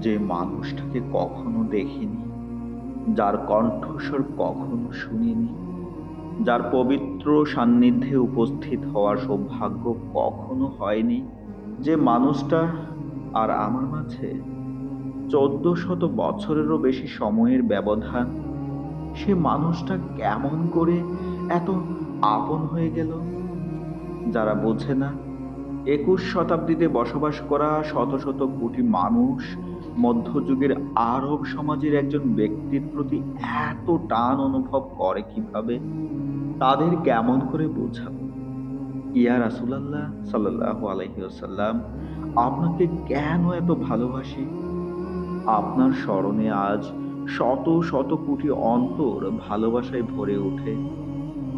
যে মানুষটাকে কখনো দেখিনি, যার কণ্ঠস্বর কখনো শুনিনি, যার পবিত্র সান্নিধ্যে উপস্থিত হওয়ার সৌভাগ্য কখনো হয়নি, যে মানুষটা আর আমার মাঝে চোদ্দ শত বছরেরও বেশি সময়ের ব্যবধান, সে মানুষটা কেমন করে এত আপন হয়ে গেল? যারা বোঝে না, একুশ শতাব্দীতে বসবাস করা শত শত কোটি মানুষ মধ্যযুগের আরব সমাজের একজন ব্যক্তির প্রতি এত টান অনুভব করে কীভাবে? তাদের কেমন করে বোঝাবো ইয়া রাসুলাল্লাহ সাল্লাহ আলহিউসাল্লাম আপনাকে কেন এত ভালোবাসি? আপনার স্মরণে আজ শত শত কোটি অন্তর ভালোবাসায় ভরে ওঠে।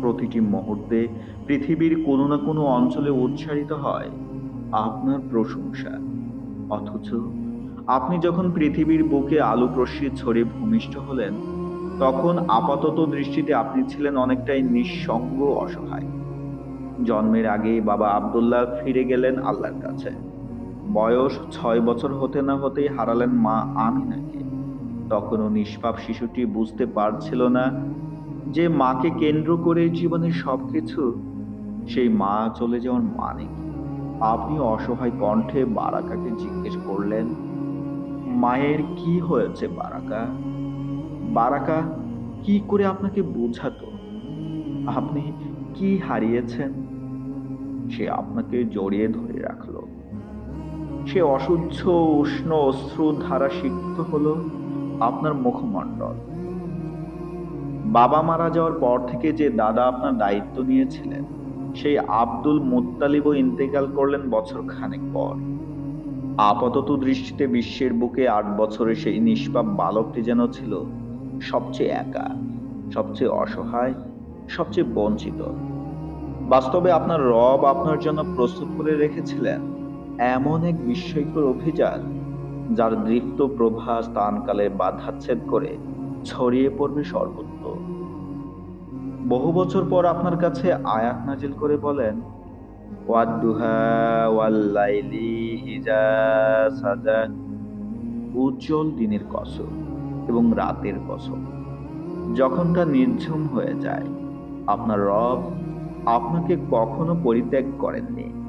প্রতিটি মুহূর্তে পৃথিবীর কোনো না কোনো অঞ্চলে উচ্চারিত হয়, আপনার প্রশংসা। অথচ আপনি যখন পৃথিবীর বুকে আলু প্রশ্রী ছড়ে ভূমিষ্ঠ হলেন, তখন আপাতত দৃষ্টিতে আপনি ছিলেন অনেকটাই নিঃসঙ্গ অসহায়। জন্মের আগেই বাবা আবদুল্লাহ ফিরে গেলেন আল্লাহর কাছে। বয়স ছয় বছর হতে না হতেই হারালেন মা আমিনাকে। তখনও নিষ্পাপ শিশুটি বুঝতে পারছিল না যে মাকে কেন্দ্র করে জীবনের সবকিছু, সেই মা চলে যাওয়ার মানে কি? আপনি অসহায় কণ্ঠে বারাকাকে জিজ্ঞেস করলেন মায়ের কি হয়েছে, বারাকা? বারাকা, কি করে আপনাকে বোঝাতো? আপনি কি হারিয়েছেন? সে আপনাকে জড়িয়ে ধরে রাখল। সে অসহ্য উষ্ণ, অশ্রু ধারা সিক্ত হল আপনার মুখমণ্ডল। বাবা মারা যাওয়ার পর থেকে যে দাদা আপনার দায়িত্ব নিয়েছিলেন, সেই আব্দুল মুত্তালিবও ইন্তেকাল করলেন বছর খানেক পর। আপাতত দৃষ্টিতে বিশ্বের বুকে আট বছরের সেই নিষ্পাপ বালকটি যেন ছিল সবচেয়ে একা, সবচেয়ে অসহায়, সবচেয়ে বঞ্চিত। বাস্তবে আপনার রব আপনার জন্য প্রস্তুত করে রেখেছিলেন এমন এক বিস্ময়কর অভিযান, যার দৃপ্ত প্রভা স্থানকালে বাধাচ্ছেদ করে ছড়িয়ে পড়বে সর্বত্র। বহু বছর পর আপনার কাছে আয়াত নাজিল করে বলেন সাজা। উজ্জ্বল দিনের কসম এবং রাতের কসম যখনটা নির্ঝুম হয়ে যায়, আপনার রব আপনাকে কখনো পরিত্যাগ করেননি।